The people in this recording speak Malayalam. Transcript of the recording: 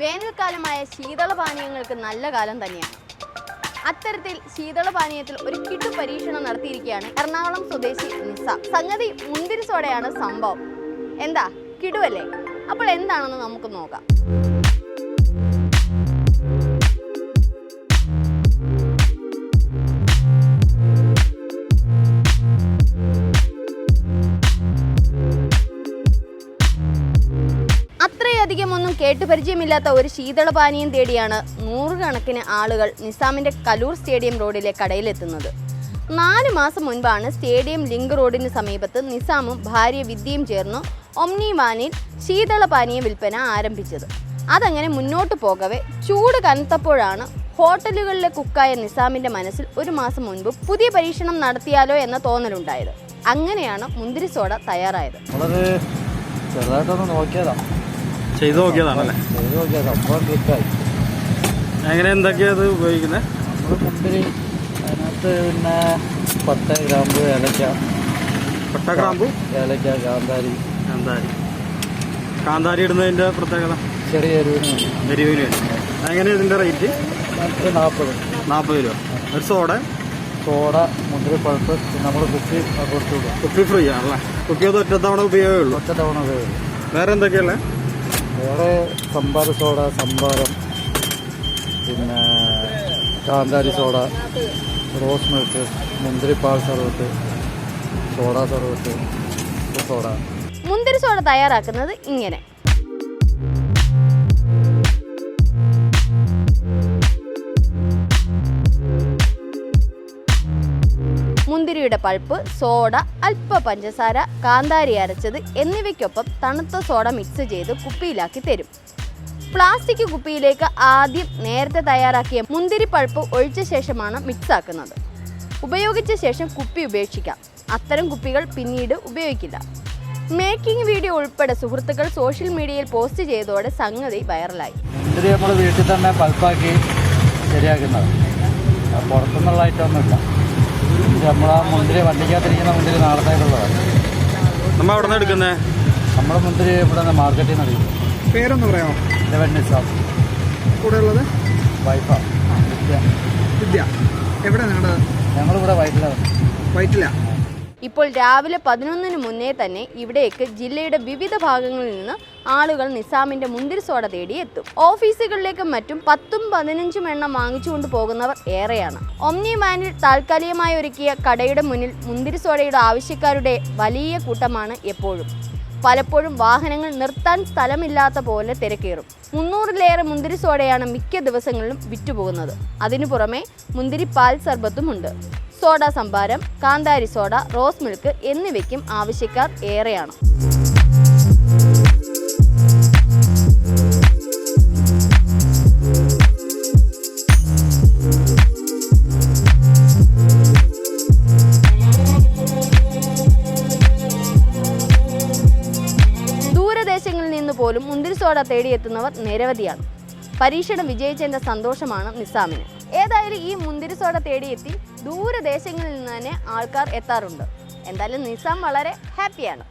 വേനൽക്കാലമായ ശീതളപാനീയങ്ങൾക്ക് നല്ല കാലം തന്നെയാണ്. അത്തരത്തിൽ ശീതളപാനീയത്തിൽ ഒരു കിട്ടു പരീക്ഷണം നടത്തിയിരിക്കുകയാണ് എറണാകുളം സ്വദേശി നിസ. സംഗതി മുന്തിരിസോടെയാണ് സംഭവം. എന്താ? കിടുവല്ലേ? അപ്പോൾ എന്താണെന്ന് നമുക്ക് നോക്കാം. അത്രയധികം ഒന്നും കേട്ടുപരിചയമില്ലാത്ത ഒരു ശീതളപാനീയം തേടിയാണ് നൂറുകണക്കിന് ആളുകൾ നിസാമിന്റെ കലൂർ സ്റ്റേഡിയം റോഡിലെ കടയിലെത്തുന്നത്. നാല് മാസം മുൻപാണ് സ്റ്റേഡിയം ലിങ്ക് റോഡിന് സമീപത്ത് നിസാമും ഭാര്യ വിദ്യയും ചേർന്ന് ഒംനി വാനിൽ ശീതളപാനീയ വിൽപ്പന ആരംഭിച്ചത്. അതങ്ങനെ മുന്നോട്ട് പോകവെ ചൂട് കനത്തപ്പോഴാണ് ഹോട്ടലുകളിലെ കുക്കായ നിസാമിന്റെ മനസ്സിൽ ഒരു മാസം മുൻപ് പുതിയ പരീക്ഷണം നടത്തിയാലോ എന്ന തോന്നലുണ്ടായത്. അങ്ങനെയാണ് മുന്തിരി സോഡ തയ്യാറായത്. വളരെ ചെറുതായിട്ടൊന്ന് നോക്കിയതാ. ചെയ്തു നോക്കിയതാണല്ലേ ചെയ്ത് നോക്കിയതാ സംഭവം ക്ലിക്കായി എങ്ങനെ എന്തൊക്കെയാ അത് ഉപയോഗിക്കുന്നത് നമ്മൾ മുമ്പിൽ അതിനകത്ത് പിന്നെ പട്ട ഗ്രാമ്പ് ഏലക്ക. പട്ടക്രാമ്പു ഏലക്ക കാന്താരി. കാന്താരി. കാന്താരി ഇടുന്നതിന്റെ പ്രത്യേകത? ചെറിയ എരിവിന് എരിവിന് എങ്ങനെ ഇതിന്റെ റേറ്റ്? നാൽപ്പത് നാൽപ്പത് രൂപ. ഒരു സോഡ? സോഡ മുന്തിരി പഴുപ്പ് നമ്മൾ കുപ്പി കൊടുത്തു കുപ്പി ഫ്രീ ആണല്ലേ? കുപ്പി അത് ഒറ്റത്തവണ തവണ ഉപയോഗമുള്ളൂ ഒറ്റത്തവണ ഉപയോഗമുള്ളൂ വേറെ എന്തൊക്കെയല്ലേ വേറെ സംഭാര സോഡ സംഭാരം പിന്നെ കാന്താരി സോഡ റോസ് മിൽക്ക് മുന്തിരിപ്പാൽ സർവത്ത് സോഡ സർവത്ത് സോഡ. മുന്തിരി സോഡ തയ്യാറാക്കുന്നത് ഇങ്ങനെ. മുന്തിരിയുടെ പൾപ്പ് സോഡ അല്പ പഞ്ചസാര കാന്താരി അരച്ചത് എന്നിവയ്ക്കൊപ്പം തണുത്ത സോഡ മിക്സ് ചെയ്ത് കുപ്പിയിലാക്കി തരും. പ്ലാസ്റ്റിക് കുപ്പിയിലേക്ക് ആദ്യം നേരത്തെ തയ്യാറാക്കിയ മുന്തിരി പൾപ്പ് ഒഴിച്ച ശേഷമാണ് മിക്സ് ആക്കുന്നത്. ഉപയോഗിച്ച ശേഷം കുപ്പി ഉപേക്ഷിക്കാം. അത്തരം കുപ്പികൾ പിന്നീട് ഉപയോഗിക്കില്ല. മേക്കിംഗ് വീഡിയോ ഉൾപ്പെടെ സുഹൃത്തുക്കൾ സോഷ്യൽ മീഡിയയിൽ പോസ്റ്റ് ചെയ്തതോടെ സംഗതി വൈറലായി മുന്തിരി നമ്മൾ വീട്ടിൽ തന്നെ പൾപ്പാക്കി ശരിയാക്കുന്നത്. പുറത്തുനിന്നുള്ള ഐറ്റമൊന്നുമില്ല ഇത് നമ്മളാ മുന്തിരി വണ്ടിക്കകത്തിരിക്കുന്ന മുന്തിരി നാളത്തേക്കുള്ളതാണ് നമ്മൾ അവിടെ നിന്ന് എടുക്കുന്നേ? നമ്മുടെ മുന്തിരി ഇവിടെ നിന്ന് മാർക്കറ്റിൽ നിന്ന് അടിക്കും പേരൊന്ന് പറയാമോ? ലെവൻ നിസാം. കൂടെ ഉള്ളത് വൈഫാ വിദ്യ. എവിടെ നിങ്ങളുടെ ഞങ്ങളിവിടെ വൈറ്റിലാണ് വയറ്റില്ല ഇപ്പോൾ രാവിലെ പതിനൊന്നിന് മുന്നേ തന്നെ ഇവിടേക്ക് ജില്ലയുടെ വിവിധ ഭാഗങ്ങളിൽ നിന്ന് ആളുകൾ നിസാമിന്റെ മുന്തിരി സോഡ തേടി എത്തും. ഓഫീസുകളിലേക്കും മറ്റും പത്തും പതിനഞ്ചും എണ്ണം വാങ്ങിച്ചുകൊണ്ട് പോകുന്നവർ ഏറെയാണ്. ഒമ്നി വാനിൽ താൽക്കാലികമായി ഒരുക്കിയ കടയുടെ മുന്നിൽ മുന്തിരി സോഡയുടെ ആവശ്യക്കാരുടെ വലിയ കൂട്ടമാണ് എപ്പോഴും. പലപ്പോഴും വാഹനങ്ങൾ നിർത്താൻ സ്ഥലമില്ലാത്ത പോലെ തിരക്കേറും. മുന്നൂറിലേറെ മുന്തിരി സോഡയാണ് മിക്ക ദിവസങ്ങളിലും വിറ്റുപോകുന്നത്. അതിനു പുറമെ മുന്തിരി പാൽ സർബത്തുമുണ്ട്. സോഡ സംഭാരം കാന്താരി സോഡ റോസ് മിൽക്ക് എന്നിവയ്ക്കും ആവശ്യക്കാർ ഏറെയാണ്. ദൂരദേശങ്ങളിൽ നിന്ന് പോലും മുന്തിരി സോഡ തേടിയെത്തുന്നവർ നിരവധിയാണ്. പരീക്ഷണം വിജയിച്ചതിന്റെ സന്തോഷമാണ് നിസാമിന്. ഏതായാലും ഈ മുന്തിരി സോഡ തേടിയെത്തി ദൂരദേശങ്ങളിൽ നിന്ന് തന്നെ ആൾക്കാർ എത്താറുണ്ട്. എന്തായാലും നിസാം വളരെ ഹാപ്പിയാണ്.